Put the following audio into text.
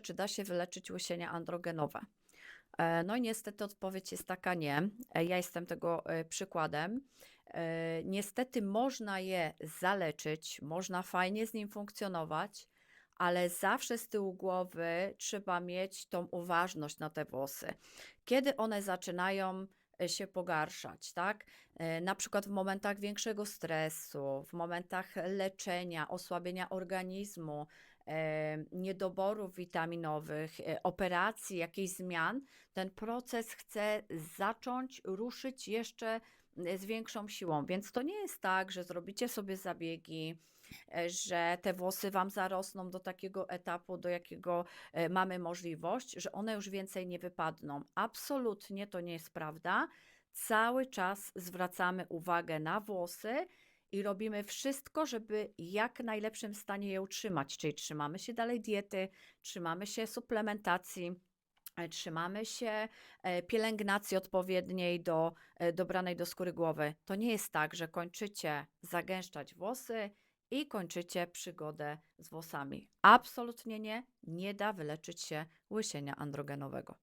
czy da się wyleczyć łysienia androgenowe? E, No i niestety odpowiedź jest taka nie. E, Ja jestem tego e, przykładem. Niestety można je zaleczyć, można fajnie z nim funkcjonować, ale zawsze z tyłu głowy trzeba mieć tą uważność na te włosy. Kiedy one zaczynają się pogarszać, tak? E, Na przykład w momentach większego stresu, w momentach leczenia, osłabienia organizmu, e, niedoborów witaminowych, e, operacji, jakichś zmian, ten proces chce zacząć ruszyć jeszcze z większą siłą. Więc to nie jest tak, że zrobicie sobie zabiegi, e, że te włosy Wam zarosną do takiego etapu, do jakiego e, mamy możliwość, że one już więcej nie wypadną. Absolutnie to nie jest prawda. Cały czas zwracamy uwagę na włosy i robimy wszystko, żeby jak najlepszym stanie je utrzymać. Czyli trzymamy się dalej diety, trzymamy się suplementacji, trzymamy się e, pielęgnacji odpowiedniej do e, dobranej do skóry głowy. To nie jest tak, że kończycie zagęszczać włosy i kończycie przygodę z włosami. Absolutnie nie, nie da wyleczyć się łysienia androgenowego.